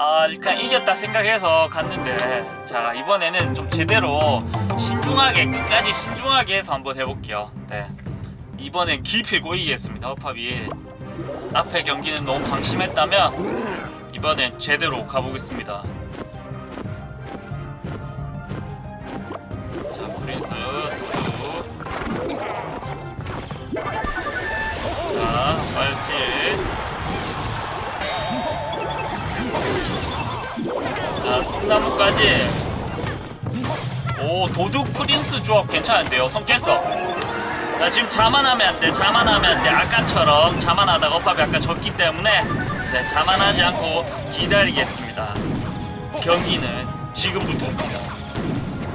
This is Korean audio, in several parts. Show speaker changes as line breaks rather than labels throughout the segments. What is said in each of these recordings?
아 그냥 이겼다 생각해서 갔는데 자 이번에는 좀 제대로 신중하게 끝까지 신중하게 해서 한번 해볼게요. 네. 이번엔 기필고 이기겠습니다 허팝이. 앞에 경기는 너무 방심했다면 이번엔 제대로 가보겠습니다 자, 콩나무까지. 오, 도둑 프린스 조합 괜찮은데요? 성 깼어. 나 지금 자만하면 안 돼. 자만하면 안 돼. 아까처럼 자만하다가 업합이 아까 졌기 때문에 네, 자만하지 않고 기다리겠습니다. 경기는 지금부터입니다.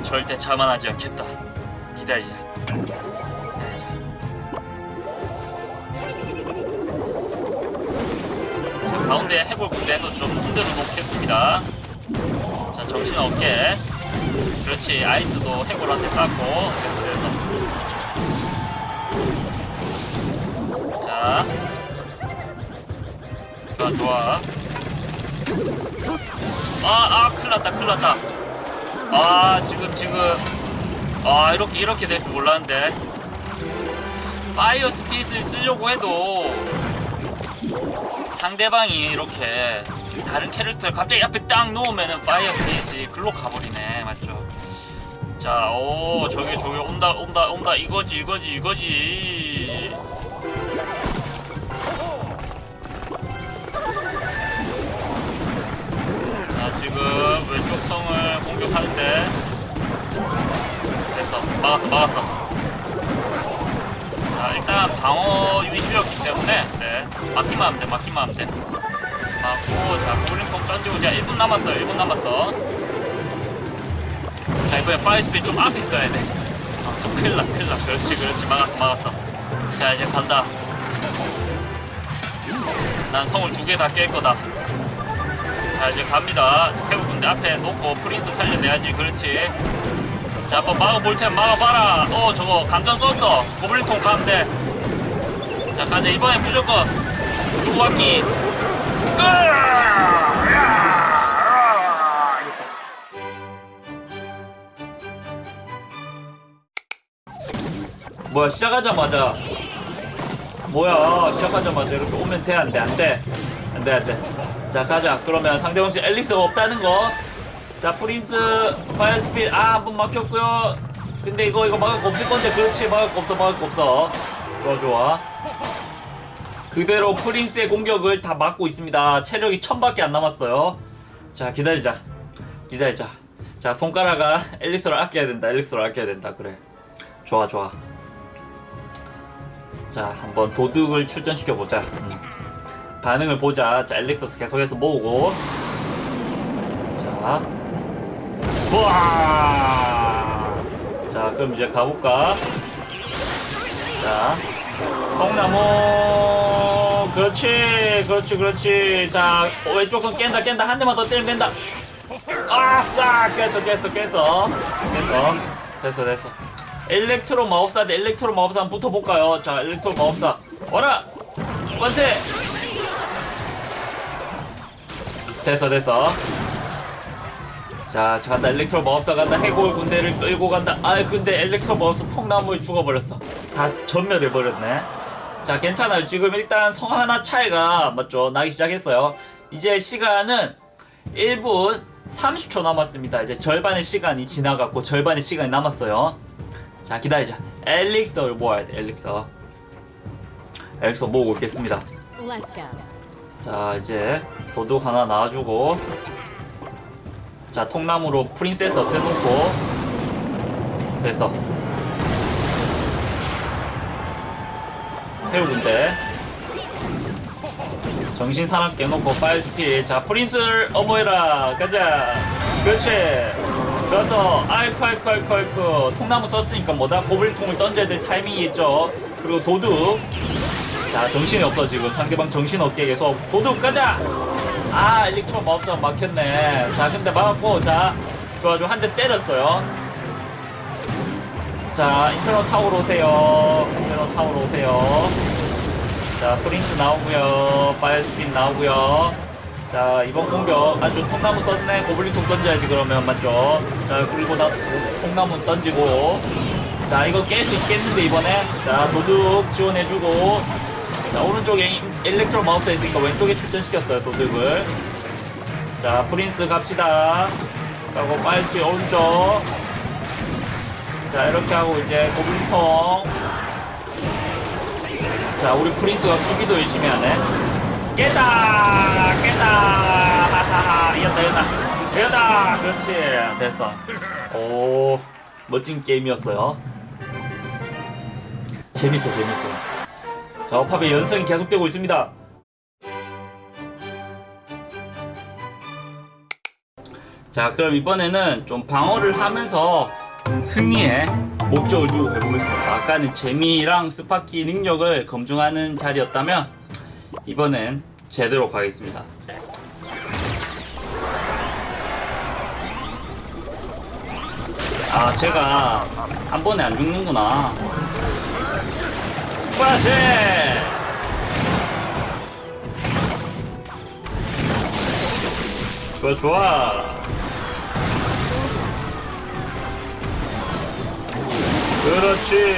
절대 자만하지 않겠다. 기다리자. 기다리자. 자, 가운데 해볼 군대에서 좀 흔들어 놓겠습니다. 자 정신 없게. 그렇지 아이스도 해골한테 쌓고 됐어 됐어. 자. 좋아 좋아. 아 아 큰일 났다 큰일 났다. 아 지금 지금. 아 이렇게 이렇게 될 줄 몰랐는데. 파이어 스피릿을 쓰려고 해도 상대방이 이렇게 다른 캐릭터를 갑자기 앞에 딱 놓으면은 파이어 스테이지 글로 가버리네 맞죠? 자, 오 저기 저기 온다 온다 온다 이거지 이거지 이거지. 자 지금 왼쪽 성을 공격하는데 됐어 막았어 막았어. 자 일단 방어 위주였기 때문에 네 막기만 하면 돼 막기만 하면 돼. 맞고 자 고블린통 던지고 자 1분 남았어 1분 남았어. 자 이번에 파이스피드 좀 앞에 있어야 돼 아또 큰일나 큰일나. 그렇지 그렇지. 막았어 막았어. 자 이제 간다. 난 성을 두 개 다 깰 거다. 자 이제 갑니다. 자, 해골 군대 앞에 놓고 프린스 살려내야지 그렇지. 자 한번 막아볼 텐 막아봐라. 어 저거 감전 썼어. 고블린통 가면 돼자 가자. 이번엔 무조건 주고받기. 뭐야 시작하자마자 뭐야 시작하자마자 이렇게 오면 돼 안돼 안돼 안돼 안돼 자 가자 그러면 상대방 씨 엘릭스가 없다는 거자 프린스 파이어스피드 아 한 번 막혔고요 근데 이거 이거 막을 거 없을 건데 그렇지 막을 거 없어 막을 거 없어 좋아 좋아 그대로 프린스의 공격을 다 막고 있습니다. 체력이 천밖에 안 남았어요. 자 기다리자. 기다리자. 자 손가락아 엘릭서를 아껴야 된다. 엘릭서를 아껴야 된다. 그래. 좋아 좋아. 자 한번 도둑을 출전시켜 보자. 음. 반응을 보자. 자 엘릭서 계속해서 모으고. 자. 우와. 자 그럼 이제 가볼까? 자. 콩나무 그렇지 그렇지 그렇지. 자 왼쪽 손 깬다 깬다. 한 대만 더 때리면 된다. 아싸. 깼어 깼어 깼어. 깼어 됐어 됐어. 엘렉트로 마법사 대 엘렉트로 마법사 한번 붙어볼까요? 자 엘렉트로 마법사. 와라! 관세! 됐어 됐어. 자, 자 간다. 엘렉트로 마법사 간다. 해골 군대를 끌고 간다. 아 근데 엘렉트로 마법사 통나무에 죽어버렸어. 다 전멸해버렸네 자 괜찮아요. 지금 일단 성 하나 차이가 맞죠? 나기 시작했어요. 이제 시간은 1분 30초 남았습니다. 이제 절반의 시간이 지나갔고 절반의 시간이 남았어요. 자 기다리자. 엘릭서를 모아야 돼 엘릭서. 엘릭서 모으고
go.
자 이제 도둑 하나 놔주고. 자 통나무로 프린세스 없애놓고. 됐어 태우군데. 정신 사납 깨놓고 파이어 스킬 자 프린스를 어머해라. 가자. 그렇지. 좋았어 아이쿠 아이쿠 아이쿠 아이쿠. 통나무 썼으니까 뭐다? 고블통을 던져야 될 타이밍이 있죠. 그리고 도둑. 자 정신이 없어 지금. 상대방 정신 없게 계속 도둑 가자. 아 엘렉트로 마법사 막혔네. 자 근데 막았고 자 좋아 좋아. 한 대 때렸어요. 자 인페로 타워로 오세요 타워로 오세요. 자 프린스 나오고요. 파이어스핀 나오고요. 자 이번 공격 아주 통나무 썼네. 고블린 통 던져야지 그러면. 맞죠? 자 그리고 나 통나무 던지고. 자 이거 깰 수 있겠는데 이번에? 자 도둑 지원해주고. 자 오른쪽에 일렉트로 마우스가 있으니까 왼쪽에 출전시켰어요 도둑을. 자 프린스 갑시다. 하고 빨리 오른쪽. 자 이렇게 하고 이제 고블린 통 자 우리 프린스가 수비도 열심히 하네. 깼다 깼다. 하하하 이겼다 이겼다. 이겼다. 그렇지 됐어. 오 멋진 게임이었어요. 재밌어 재밌어. 자 어팝의 연승이 계속되고 있습니다. 자 그럼 이번에는 좀 방어를 하면서 승리의 목적을 두고 해보겠습니다. 아까는 재미랑 스파키 능력을 검증하는 자리였다면 이번엔 제대로 가겠습니다. 아 제가 한 번에 안 죽는구나. 빠세 좋아 좋아 그렇지.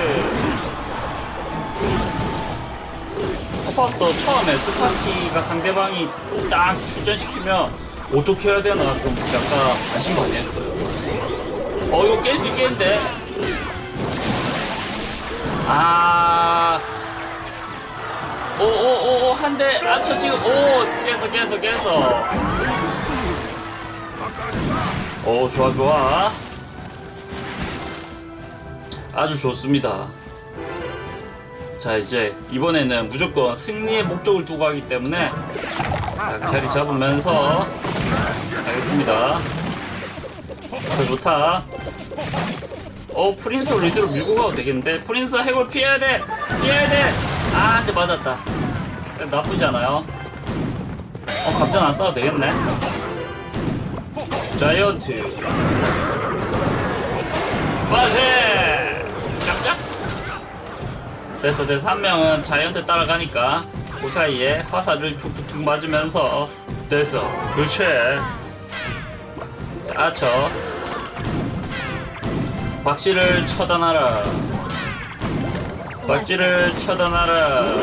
퍼퍼도 처음에 스파키가 상대방이 딱 출전시키면 어떻게 해야 되나 좀 약간 관심 많이 했어요? 어 이거 깰 수 있겠는데? 아. 오 오 오 오 한 대 아쳐 지금 오 깼어 깼어 깼어 오 좋아 좋아 아주 좋습니다. 자 이제 이번에는 무조건 승리의 목적을 두고 하기 때문에 자, 자리 잡으면서 가겠습니다. 더 좋다. 어 프린스 리드로 밀고 가도 되겠는데? 프린스 해골 피해야 돼! 피해야 돼아 근데 맞았다. 나쁘지 않아요. 어 감전 안 써도 되겠네. 자이언트. 빠세 됐어 됐어 한 명은 자이언트 따라가니까 그 사이에 화살을 툭툭툭 맞으면서 됐어. 그렇지? 자 아쳐. 박쥐를 처단하라. 박쥐를 처단하라.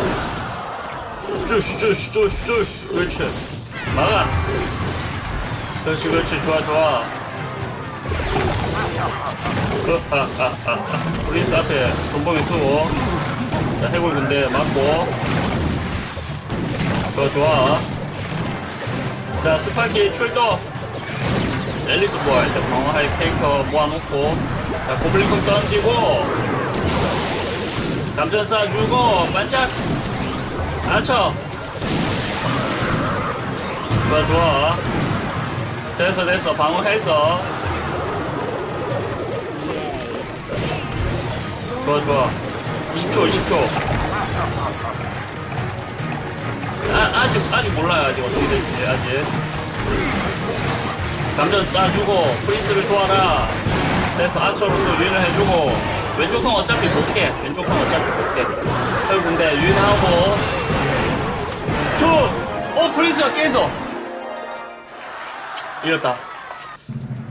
쭈슈 쭈슈 쭈슈 쭈슈 그렇지. 막아 그렇지 그렇지. 좋아 좋아. 프린스 앞에 돈봉이 쓰고 자 해골 군대 맞고. 좋아 좋아. 자 스파키 출동. 자, 앨리스 모아야 돼 방어할 캐릭터 모아놓고. 자 고블린콩 던지고. 감전 쏴주고 반짝. 아쳐. 좋아 좋아. 됐어 됐어. 방어했어 좋아 좋아 20초 20초. 아, 아직 아직 몰라요 아직 어떻게 될지 아직. 감전 짜주고 프린스를 도와라. 됐어 아처로 또 유인을 해주고 왼쪽 성 어차피 못깨. 왼쪽 성 어차피 헐 근데 유인하고. 툭! 어 프린스가 깨서. 이겼다.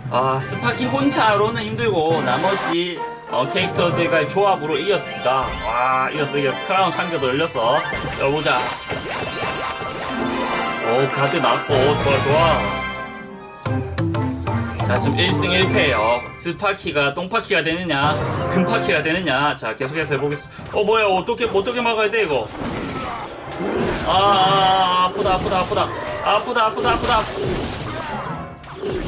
아 스파키 혼자로는 힘들고 나머지 어, 캐릭터들과의 조합으로 이겼습니다. 와 이겼어 이겼어 크라운 상자도 열렸어 열어보자. 오 가드 났고 좋아 좋아. 자 지금 1승 1패예요. 스파키가 똥파키가 되느냐 금파키가 되느냐. 자 계속해서 해보겠습니다 어 뭐야 어떻게 어떻게 막아야 돼 이거? 아, 아 아프다 아프다 아프다. 아프다 아프다 아프다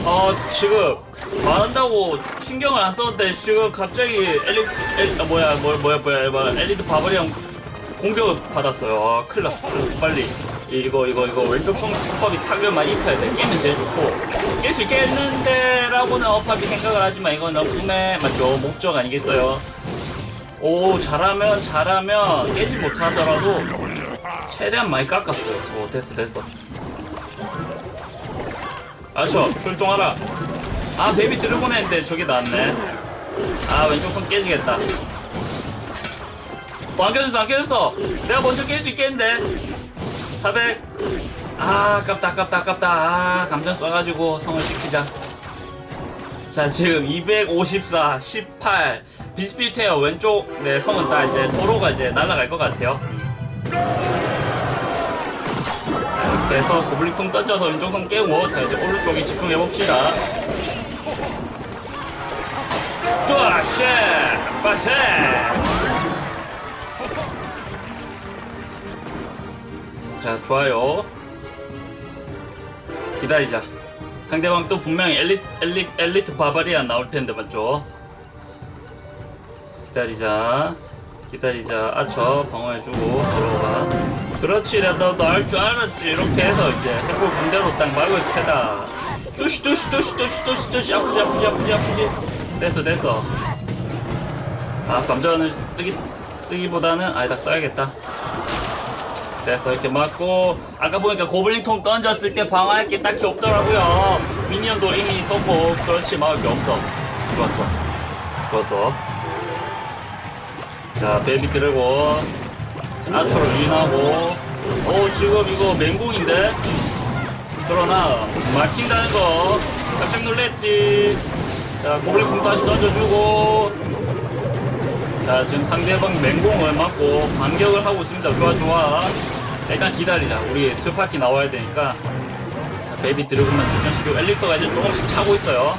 어 지금 말한다고 신경을 안 썼는데 지금 갑자기 엘릭스 엘, 아, 뭐야 뭐, 뭐야 뭐야 뭐야 엘리트 바바리랑 공격을 받았어요. 아 큰일 났어. 빨리. 이거 이거 이거 왼쪽 손톱이 타격만 입혀야 돼. 깨면 제일 좋고. 깰 수 있겠는데 라고는 어팝이 생각을 하지만 이거는 꿈의 맞죠? 목적 아니겠어요? 오 잘하면 잘하면 깨지 못하더라도 최대한 많이 깎았어요. 오 됐어 됐어 아저 출동하라. 아 베이비 드래곤 했는데 저게 나왔네. 아 왼쪽 손 깨지겠다. 어, 안 깨졌어 안 깨졌어. 내가 먼저 깰 수 있겠는데. 400 아 아깝다 아깝다 아깝다. 아 감전 써가지고 성을 시키자. 자 지금 254 18 비슷비슷해요 왼쪽. 네 성은 다 이제 서로가 이제 날아갈 것 같아요 해서 고블린통 던져서 왼쪽 성 깨고 자 이제 오른쪽에 집중해 봅시다. 뚜아쉐 빠세 자 좋아요. 기다리자. 상대방 또 분명히 엘리, 엘리, 엘리트 바바리안 나올 텐데 맞죠? 기다리자. 기다리자. 아처 방어해주고 들어가 그렇지 나너너알줄 알았지. 이렇게 해서 이제 해볼 군대로 딱 막을 테다. 뚜시 뚜시 뚜시 뚜시 뚜시 뚜시. 아프지 아프지 아프지 아프지. 됐어 됐어. 아 감전을 쓰기 쓰기보다는 아니다 써야겠다. 됐어 이렇게 맞고. 아까 보니까 고블린통 던졌을 때 방어할 게 딱히 없더라고요. 미니언도 이미 있었고. 그렇지 막을 게 없어. 좋았어. 좋았어. 자 베이비 드래곤 아초를 유인하고. 오 지금 이거 맹공인데? 그러나 막힌다는 거 깜짝 놀랬지. 자 고블린통 다시 던져주고. 자 지금 상대방 맹공을 맞고 반격을 하고 있습니다. 좋아 좋아. 일단 기다리자. 우리 스파키 나와야 되니까. 자 베이비 드래곤만 출전시키고 엘릭서가 이제 조금씩 차고 있어요.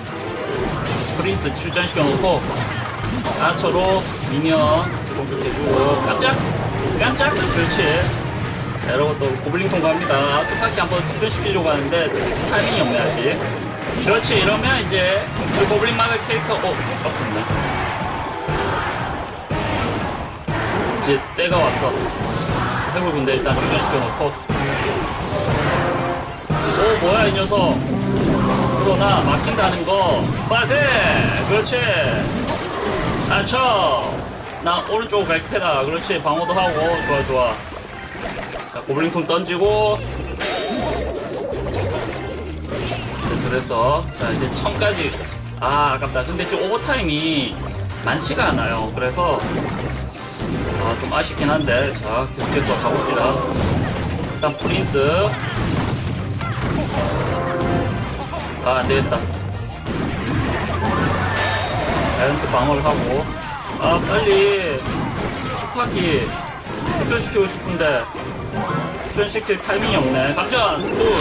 프린스 출전시켜 놓고 아처로 미니언 같이 공격해주고. 깜짝 그렇지 자, 이러고 또 고블린통 갑니다 스파키 한번 출전시키려고 하는데 타이밍이 없네 아직 그렇지 이러면 이제 그 고블린 막을 캐릭터 어? 아프네 이제 때가 왔어. 해볼 군데 일단 출전시켜 놓고. 오 뭐야 이 녀석. 그러나 막힌다는 거. 빠세. 그렇지. 아쳐. 나 오른쪽으로 갈 테다. 그렇지 방어도 하고 좋아 좋아. 자 고블린통 던지고. 됐어 됐어. 자 이제 천까지. 아 아깝다. 근데 지금 오버타임이 많지가 않아요. 그래서 아, 좀 아쉽긴 한데. 자, 계속해서 가봅시다. 일단 프린스. 아, 안 되겠다. 자이언트 방어를 하고. 아, 빨리. 스파키. 출전시키고 싶은데. 출전시킬 타이밍이 없네. 감전! 또!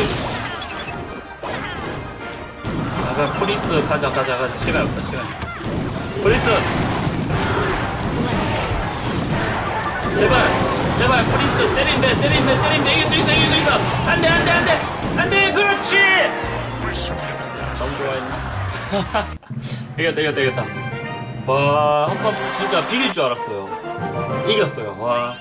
아, 그냥 프린스 가자, 가자, 가자. 시간이 없다, 시간. 프린스! 제발 제발 프린스 때린대 때린대 때린대 이길 수 있어 이길 수 있어 안돼 안돼 안돼 안돼 그렇지 너무 좋아했나 이겼다 이겼다 이겼다 와 한 판 진짜 비길 줄 알았어요. 이겼어요. 와